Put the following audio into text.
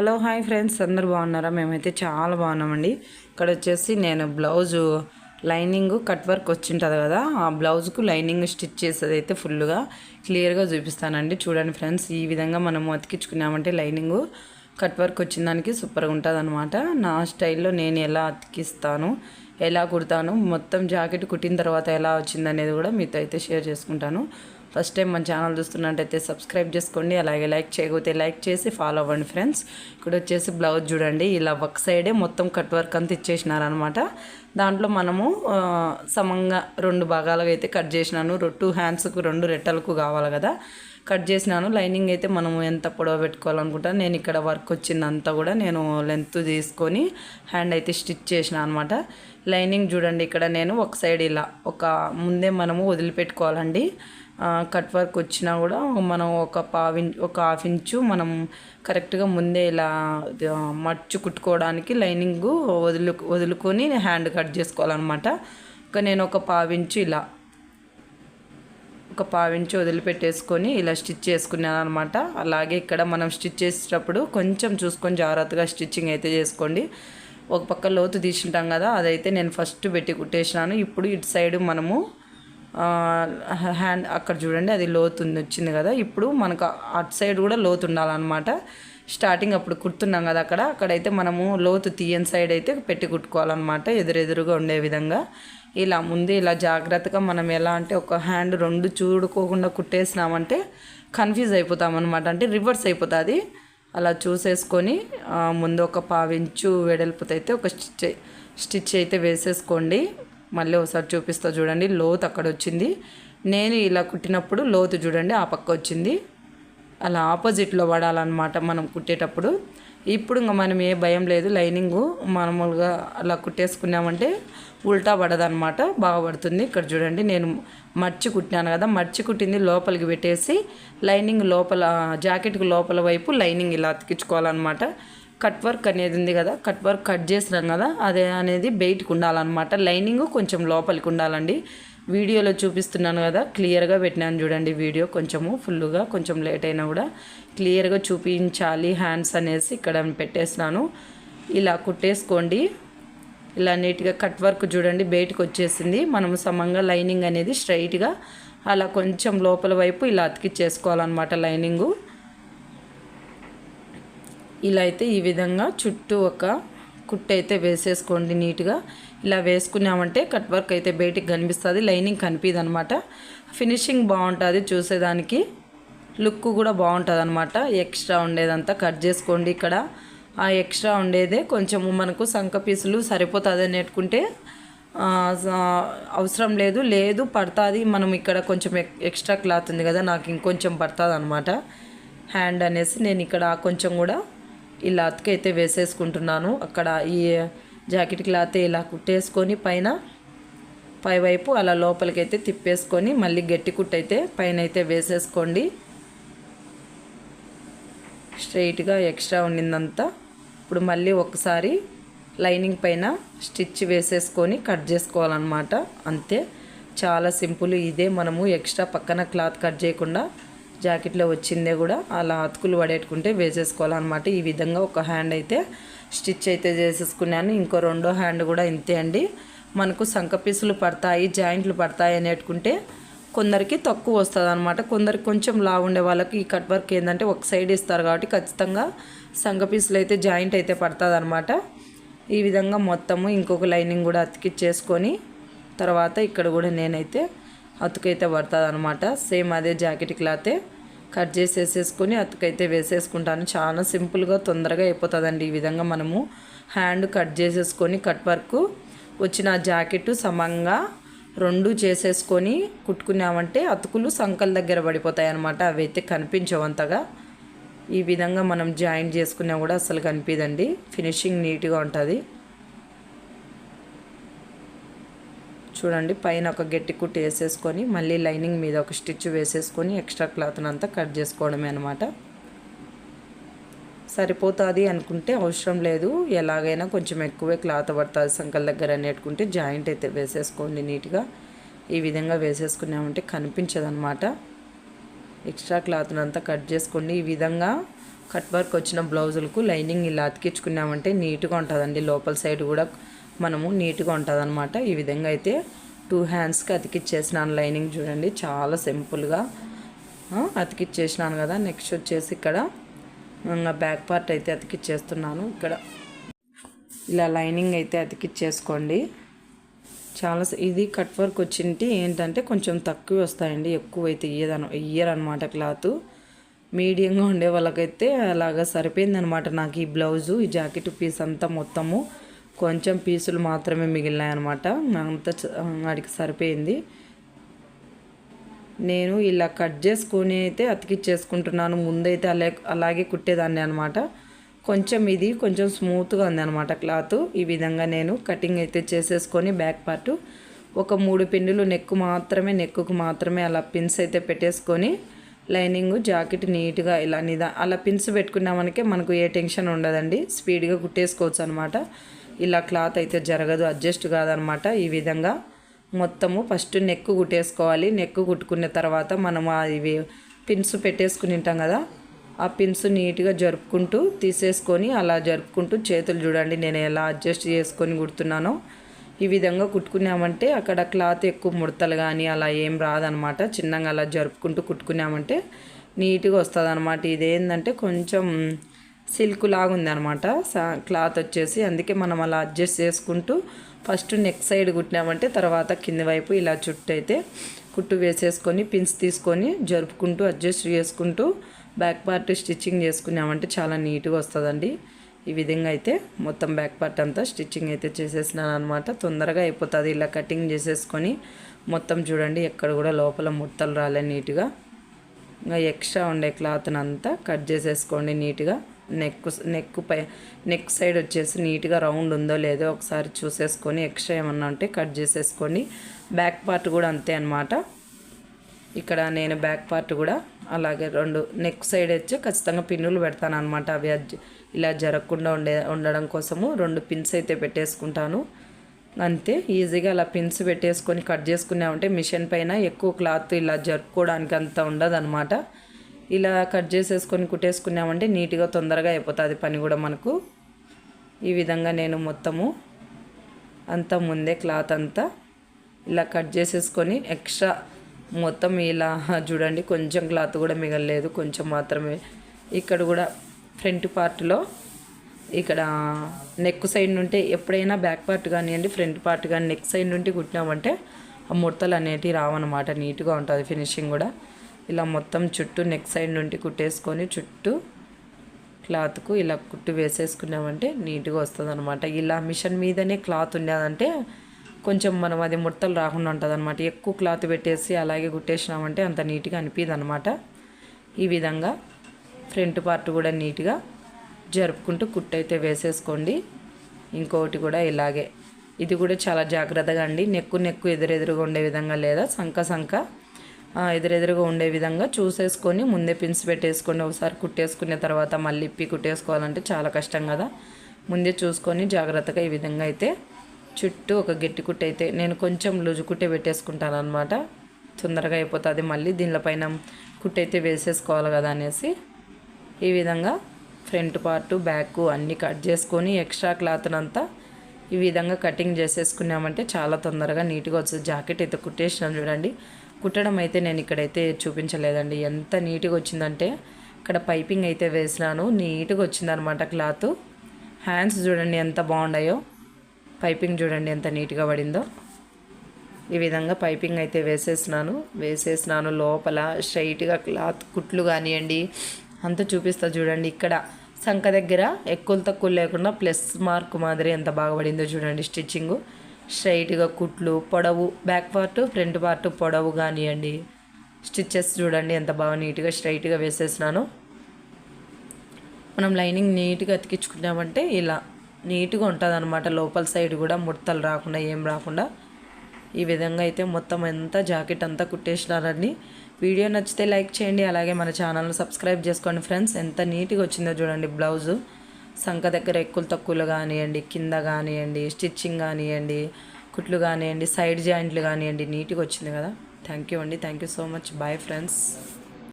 Hello hi friends. అందరు బాగున్నారా? మేమైతే చాలా బాగున్నామండి. ఇక్కడ వచ్చేసి నేను బ్లౌజు లైనింగ్ కట్ వర్క్ వచ్చింటుంది కదా ఆ బ్లౌజ్కు లైనింగ్ స్టిచ్ చేసేది అయితే ఫుల్గా క్లియర్గా చూపిస్తానండి. చూడండి ఫ్రెండ్స్ ఈ విధంగా మనం అతికించుకున్నామంటే లైనింగ్ కట్ వర్క్ వచ్చిన దానికి సూపర్గా ఉంటుంది అనమాట నా స్టైల్లో నేను ఎలా అతికిస్తాను ఎలా కుడతాను మొత్తం జాకెట్ కుట్టిన తర్వాత ఎలా వచ్చిందనేది కూడా మీతో అయితే షేర్ చేసుకుంటాను. ఫస్ట్ టైం మన ఛానల్ చూస్తున్నట్టయితే సబ్స్క్రైబ్ చేసుకోండి అలాగే లైక్ చేయకపోతే లైక్ చేసి ఫాలో అవ్వండి ఫ్రెండ్స్. ఇక్కడ వచ్చేసి బ్లౌజ్ చూడండి ఇలా ఒక సైడే మొత్తం కట్ వర్క్ అంతా ఇచ్చేసినారనమాట దాంట్లో మనము సమంగా రెండు భాగాలుగా అయితే కట్ చేసినాను. టూ హ్యాండ్స్కు రెండు రెట్టలకు కావాలి కదా. కట్ చేసినాను. లైనింగ్ అయితే మనము ఎంత పొడవ పెట్టుకోవాలనుకుంటా నేను ఇక్కడ వర్క్ వచ్చిందంతా కూడా నేను లెంత్ తీసుకొని హ్యాండ్ అయితే స్టిచ్ చేసిన అనమాట లైనింగ్ చూడండి ఇక్కడ నేను ఒక సైడ్ ఇలా ఒక ముందే మనము వదిలిపెట్టుకోవాలండి. కట్ వర్క్ వచ్చినా కూడా మనం ఒక పావి ఒక హాఫ్ ఇంచు మనం కరెక్ట్గా ముందే ఇలా మర్చు కుట్టుకోవడానికి లైనింగ్ వదులు వదులుకొని హ్యాండ్ కట్ చేసుకోవాలన్నమాట. ఇంకా నేను ఒక పావించు ఇలా ఒక పావించు వదిలిపెట్టేసుకొని ఇలా స్టిచ్ చేసుకున్నాను అనమాట అలాగే ఇక్కడ మనం స్టిచ్ చేసేటప్పుడు కొంచెం చూసుకొని జాగ్రత్తగా స్టిచ్చింగ్ అయితే చేసుకోండి. ఒక పక్క లోతు తీసుంటాం కదా అదైతే నేను ఫస్ట్ పెట్టి కుట్టేసినాను. ఇప్పుడు ఇటు సైడ్ మనము హ్యాండ్ అక్కడ చూడండి అది లోతు వచ్చింది కదా. ఇప్పుడు మనకు అటు సైడ్ కూడా లోతు ఉండాలన్నమాట. స్టార్టింగ్ అప్పుడు కుడుతున్నాం కదా అక్కడ. అక్కడైతే మనము లోతు తీయని సైడ్ అయితే పెట్టి కుట్టుకోవాలన్నమాట ఎదురెదురుగా ఉండే విధంగా. ఇలా ముందు ఇలా జాగ్రత్తగా మనం ఎలా అంటే ఒక హ్యాండ్ రెండు చూడుకోకుండా కుట్టేసినామంటే కన్ఫ్యూజ్ అయిపోతామన్నమాట. అంటే రివర్స్ అయిపోతుంది. అలా చూసేసుకొని ముందు ఒక పావించు వెడల్పుతో అయితే ఒక స్టిచ్ స్టిచ్ అయితే వేసేసుకోండి. మళ్ళీ ఒకసారి చూపిస్తా చూడండి. లోతు అక్కడ వచ్చింది. నేను ఇలా కుట్టినప్పుడు లోతు చూడండి ఆ పక్క వచ్చింది. అలా ఆపోజిట్లో పడాలన్నమాట మనం కుట్టేటప్పుడు. ఇప్పుడు ఇంకా మనం ఏ భయం లేదు లైనింగ్ మామూలుగా అలా కుట్టేసుకున్నామంటే ఉల్టా పడదనమాట బాగా పడుతుంది. ఇక్కడ చూడండి నేను మర్చి కుట్టినాను కదా మర్చి కుట్టింది లోపలికి పెట్టేసి లైనింగ్ లోపల జాకెట్కి లోపల వైపు లైనింగ్ ఇలా అతికించుకోవాలన్నమాట. కట్ వర్క్ అనేది ఉంది కదా కట్ వర్క్ కట్ చేసినాం కదా అదే అనేది బయటకు ఉండాలన్నమాట. లైనింగ్ కొంచెం లోపలికి ఉండాలండి. వీడియోలో చూపిస్తున్నాను కదా క్లియర్గా పెట్టినాను చూడండి వీడియో కొంచెము ఫుల్గా కొంచెం లేట్ అయినా కూడా. క్లియర్గా చూపించాలి హ్యాండ్స్ అనేసి ఇక్కడ పెట్టేసినాను. ఇలా కుట్టేసుకోండి. ఇలా నీట్గా కట్ వర్క్ చూడండి బయటకు వచ్చేసింది. మనం సమంగా లైనింగ్ అనేది స్ట్రైట్గా అలా కొంచెం లోపల వైపు ఇలా అతికిచ్చేసుకోవాలన్నమాట లైనింగు ఇలా అయితే ఈ విధంగా చుట్టూ ఒక కుట్టు అయితే వేసేసుకోండి నీట్గా. ఇలా వేసుకున్నామంటే కట్ వర్క్ అయితే బయటికి కనిపిస్తుంది లైనింగ్ కనిపిదు అనమాట ఫినిషింగ్ బాగుంటుంది చూసేదానికి. లుక్ కూడా బాగుంటుంది అనమాట ఎక్స్ట్రా ఉండేదంతా కట్ చేసుకోండి ఇక్కడ. ఆ ఎక్స్ట్రా ఉండేదే కొంచెము మనకు సంక పీసులు సరిపోతుంది పెట్టుకుంటే అవసరం లేదు. లేదు పడుతుంది. మనం ఇక్కడ కొంచెం ఎక్స్ట్రా క్లాత్ ఉంది కదా నాకు ఇంకొంచెం పడుతుంది అనమాట హ్యాండ్ అనేసి నేను ఇక్కడ కొంచెం కూడా ఇలా అతికైతే వేసేసుకుంటున్నాను. అక్కడ ఈ జాకెట్ క్లాత్ ఇలా కుట్టేసుకొని పైన పైవైపు అలా లోపలికైతే తిప్పేసుకొని మళ్ళీ గట్టి కుట్టు అయితే పైన అయితే వేసేసుకోండి. స్ట్రైట్గా ఎక్స్ట్రా ఉండిందంతా. ఇప్పుడు మళ్ళీ ఒకసారి లైనింగ్ పైన స్టిచ్ వేసేసుకొని కట్ చేసుకోవాలన్నమాట. అంతే. చాలా సింపుల్. ఇదే మనము ఎక్స్ట్రా పక్కన క్లాత్ కట్ చేయకుండా జాకెట్లో వచ్చిందే కూడా అలా అతుకులు పడేట్టుకుంటే వేసేసుకోవాలన్నమాట. ఈ విధంగా ఒక హ్యాండ్ అయితే స్టిచ్ అయితే చేసేసుకున్నాను. ఇంకో రెండో హ్యాండ్ కూడా ఇంతే అండి. మనకు సంక పీసులు పడతాయి జాయింట్లు పడతాయి అనేటుకుంటే కొందరికి తక్కువ వస్తుంది అనమాట కొందరికి కొంచెం లా ఉండే వాళ్ళకి ఈ కట్ వర్క్ ఏంటంటే ఒక సైడ్ ఇస్తారు కాబట్టి ఖచ్చితంగా సంక పీసులు అయితే జాయింట్ అయితే పడుతుంది అనమాట ఈ విధంగా మొత్తము ఇంకొక లైనింగ్ కూడా అతికిచ్చేసుకొని తర్వాత ఇక్కడ కూడా నేనైతే అతుకైతే పడుతుంది అనమాట సేమ్ అదే జాకెట్ క్లాతే కట్ చేసేసేసుకొని అతుకైతే వేసేసుకుంటాను. చాలా సింపుల్గా తొందరగా అయిపోతుందండి ఈ విధంగా మనము హ్యాండ్ కట్ చేసేసుకొని కట్ వర్క్ వచ్చిన జాకెట్ సమంగా రెండు చేసేసుకొని కుట్టుకున్నామంటే అతుకులు సంకల దగ్గర పడిపోతాయి అనమాట అవి అయితే కనిపించవంతగా ఈ విధంగా మనం జాయింట్ చేసుకున్నా కూడా అసలు కనిపిదండి ఫినిషింగ్ నీట్గా ఉంటుంది. చూడండి పైన ఒక గట్టి కుట్టి వేసేసుకొని మళ్ళీ లైనింగ్ మీద ఒక స్టిచ్ వేసేసుకొని ఎక్స్ట్రా క్లాత్ని అంతా కట్ చేసుకోవడమే అనమాట సరిపోతుంది అనుకుంటే అవసరం లేదు. ఎలాగైనా కొంచెం ఎక్కువే క్లాత్ పడుతుంది సంకల దగ్గర అనేటుకుంటే జాయింట్ అయితే వేసేసుకోండి నీట్గా. ఈ విధంగా వేసేసుకున్నామంటే కనిపించదనమాట ఎక్స్ట్రా క్లాత్ని అంతా కట్ చేసుకోండి. ఈ విధంగా కట్ వర్క్ వచ్చిన బ్లౌజులకు లైనింగ్ ఇలా అతికించుకున్నామంటే నీట్గా ఉంటుందండి. లోపల సైడ్ కూడా మనము నీట్గా ఉంటుంది అనమాట ఈ విధంగా అయితే టూ హ్యాండ్స్కి అతికిచ్చేసినాను లైనింగ్ చూడండి. చాలా సింపుల్గా అతికిచ్చేసినాను కదా. నెక్స్ట్ వచ్చేసి ఇక్కడ బ్యాక్ పార్ట్ అయితే అతికిచ్చేస్తున్నాను. ఇక్కడ ఇలా లైనింగ్ అయితే అతికిచ్చేసుకోండి. చాలా ఇది కట్ వర్క్ వచ్చింటి ఏంటంటే కొంచెం తక్కువ వస్తాయండి. ఎక్కువ అయితే ఇయ్యదన ఇయ్యరనమాట క్లాత్. మీడియంగా ఉండే వాళ్ళకైతే అలాగా సరిపోయిందనమాట నాకు ఈ బ్లౌజు ఈ జాకెట్ పీస్ అంతా మొత్తము. కొంచెం పీసులు మాత్రమే మిగిలినాయి అనమాట అంతా చ- వాడికి సరిపోయింది. నేను ఇలా కట్ చేసుకొని అయితే అతికిచ్చేసుకుంటున్నాను. ముందైతే అలా అలాగే కుట్టేదాన్ని అనమాట కొంచెం ఇది కొంచెం స్మూత్గా ఉంది అనమాట క్లాత్. ఈ విధంగా నేను కటింగ్ అయితే చేసేసుకొని బ్యాక్ పార్ట్ ఒక మూడు పిన్నులు నెక్కు మాత్రమే నెక్కుకు మాత్రమే అలా పిన్స్ అయితే పెట్టేసుకొని లైనింగ్ జాకెట్ నీట్గా ఇలా నిదా అలా పిన్స్ పెట్టుకున్నామనికే మనకు ఏ టెన్షన్ ఉండదండి. స్పీడ్గా కుట్టేసుకోవచ్చు అనమాట ఇలా క్లాత్ అయితే జరగదు అడ్జస్ట్ కాదనమాట. ఈ విధంగా మొత్తము ఫస్ట్ నెక్ కుట్టేసుకోవాలి. నెక్ కుట్టుకున్న తర్వాత మనం ఆ ఇవి పిన్స్ పెట్టేసుకుని ఉంటాం కదా ఆ పిన్స్ నీట్గా జరుపుకుంటూ తీసేసుకొని అలా జరుపుకుంటూ చేతులు చూడండి నేను ఎలా అడ్జస్ట్ చేసుకొని కుడుతున్నానో. ఈ విధంగా కుట్టుకున్నామంటే అక్కడ క్లాత్ ఎక్కువ ముడతలు కానీ అలా ఏం రాదనమాట. చిన్నగా అలా జరుపుకుంటూ కుట్టుకున్నామంటే నీట్గా వస్తుంది అనమాట ఇదేంటంటే కొంచెం సిల్క్ లాగా ఉంది అనమాట క్లాత్ వచ్చేసి అందుకే మనం అలా అడ్జస్ట్ చేసుకుంటూ ఫస్ట్ నెక్ సైడ్ కుట్టినామంటే తర్వాత కింది వైపు ఇలా చుట్టూ అయితే కుట్టు వేసేసుకొని పిన్స్ తీసుకొని జరుపుకుంటూ అడ్జస్ట్ చేసుకుంటూ బ్యాక్ పార్ట్ స్టిచ్చింగ్ చేసుకున్నామంటే చాలా నీట్గా వస్తుందండి. ఈ విధంగా అయితే మొత్తం బ్యాక్ పార్ట్ అంతా స్టిచ్చింగ్ అయితే చేసేసినాను అనమాట తొందరగా అయిపోతుంది ఇలా కటింగ్ చేసేసుకొని. మొత్తం చూడండి ఎక్కడ కూడా లోపల ముట్టలు రాలే నీట్గా. ఇంకా ఎక్స్ట్రా ఉండే క్లాత్ని అంతా కట్ చేసేసుకోండి నీట్గా. నెక్ నెక్ పై నెక్ సైడ్ వచ్చేసి నీట్గా రౌండ్ ఉందో లేదో ఒకసారి చూసేసుకొని ఎక్స్ట్రా ఏమన్నా ఉంటే కట్ చేసేసుకోండి బ్యాక్ పార్ట్ కూడా అంతే అనమాట ఇక్కడ నేను బ్యాక్ పార్ట్ కూడా అలాగే రెండు నెక్ సైడ్ వచ్చి ఖచ్చితంగా పిన్నులు పెడతాను అనమాట అవి ఇలా జరగకుండా ఉండే ఉండడం కోసము రెండు పిన్స్ అయితే పెట్టేసుకుంటాను. అంతే ఈజీగా అలా పిన్స్ పెట్టేసుకొని కట్ చేసుకున్నామంటే మిషన్ పైన ఎక్కువ క్లాత్ ఇలా జరుపుకోవడానికి అంత ఉండదు ఇలా కట్ చేసేసుకొని కుట్టేసుకున్నామంటే నీట్గా తొందరగా అయిపోతుంది పని కూడా మనకు. ఈ విధంగా నేను మొత్తము అంతా ముందే క్లాత్ అంతా ఇలా కట్ చేసేసుకొని ఎక్స్ట్రా మొత్తం ఇలా చూడండి కొంచెం క్లాత్ కూడా మిగలలేదు. కొంచెం మాత్రమే ఇక్కడ కూడా ఫ్రంట్ పార్ట్లో ఇక్కడ నెక్ సైడ్ నుండి ఎప్పుడైనా బ్యాక్ పార్ట్ కానివ్వండి ఫ్రంట్ పార్ట్ కానీ నెక్ సైడ్ నుండి కుట్టినామంటే ఆ ముడతలు అనేటివి రావన్నమాట. నీట్గా ఉంటుంది ఫినిషింగ్ కూడా. ఇలా మొత్తం చుట్టూ నెక్ సైడ్ నుండి కుట్టేసుకొని చుట్టూ క్లాత్కు ఇలా కుట్టు వేసేసుకున్నామంటే నీట్గా వస్తుంది అనమాట ఇలా మిషన్ మీదనే క్లాత్ ఉండేదంటే కొంచెం మనం అది ముడతలు రాకుండా ఉంటుంది అనమాట ఎక్కువ క్లాత్ పెట్టేసి అలాగే కుట్టేసినామంటే అంత నీట్గా అనిపిదు అనమాట ఈ విధంగా ఫ్రంట్ పార్ట్ కూడా నీట్గా జరుపుకుంటూ కుట్టు అయితే వేసేసుకోండి. ఇంకొకటి కూడా ఇలాగే. ఇది కూడా చాలా జాగ్రత్తగా అండి. నెక్కు నెక్కు ఎదురెదురుగా ఉండే విధంగా లేదా సంక సంక ఎదురెదురుగా ఉండే విధంగా చూసేసుకొని ముందే పిన్స్ పెట్టేసుకోండి. ఒకసారి కుట్టేసుకున్న తర్వాత మళ్ళీ ఇప్పి కుట్టేసుకోవాలంటే చాలా కష్టం కదా. ముందే చూసుకొని జాగ్రత్తగా ఈ విధంగా అయితే చుట్టూ ఒక గట్టి కుట్టు అయితే నేను కొంచెం లూజు కుట్టే పెట్టేసుకుంటాను అనమాట తొందరగా అయిపోతుంది. మళ్ళీ దీనిపైన కుట్టు అయితే వేసేసుకోవాలి కదా అనేసి ఈ విధంగా ఫ్రంట్ పార్ట్ బ్యాక్ అన్నీ కట్ చేసుకొని ఎక్స్ట్రా క్లాత్నంతా ఈ విధంగా కటింగ్ చేసేసుకున్నామంటే చాలా తొందరగా నీట్గా వస్తుంది జాకెట్ అయితే కుట్టేసినాను చూడండి. కుట్టడం అయితే నేను ఇక్కడైతే చూపించలేదండి. ఎంత నీట్గా వచ్చిందంటే ఇక్కడ పైపింగ్ అయితే వేసినాను. నీట్గా వచ్చిందనమాట క్లాత్. హ్యాండ్స్ చూడండి ఎంత బాగున్నాయో. పైపింగ్ చూడండి ఎంత నీట్గా పడిందో. ఈ విధంగా పైపింగ్ అయితే వేసేసినాను. వేసేసినాను లోపల. స్ట్రైట్గా క్లాత్ కుట్లు కానివ్వండి అంతా చూపిస్తా చూడండి. ఇక్కడ సంఖ దగ్గర ఎక్కువ తక్కువ లేకుండా ప్లస్ మార్క్ మాదిరి ఎంత బాగా పడిందో చూడండి స్టిచ్చింగ్. స్ట్రైట్గా కుట్లు పొడవు బ్యాక్ పార్ట్ ఫ్రంట్ పార్ట్ పొడవు కానివ్వండి స్టిచ్చెస్ చూడండి ఎంత బాగా నీట్గా స్ట్రైట్గా వేసేసినాను. మనం లైనింగ్ నీట్గా అతికించుకున్నామంటే ఇలా నీట్గా ఉంటుంది అనమాట లోపల సైడ్ కూడా ముడతలు రాకుండా ఏం రాకుండా. ఈ విధంగా అయితే మొత్తం అంతా జాకెట్ అంతా కుట్టేసినారండి. వీడియో నచ్చితే లైక్ చేయండి అలాగే మన ఛానల్ని సబ్స్క్రైబ్ చేసుకోండి ఫ్రెండ్స్. ఎంత నీట్గా వచ్చిందో చూడండి బ్లౌజు. సంఖ దగ్గర ఎక్కులు తక్కువలు కానివ్వండి కింద కానివ్వండి స్టిచ్చింగ్ కానివ్వండి కుట్లు కానివ్వండి సైడ్ జాయింట్లు కానివ్వండి నీట్గా వచ్చింది కదా. థ్యాంక్ యూ అండి. Thank you so much. Bye friends.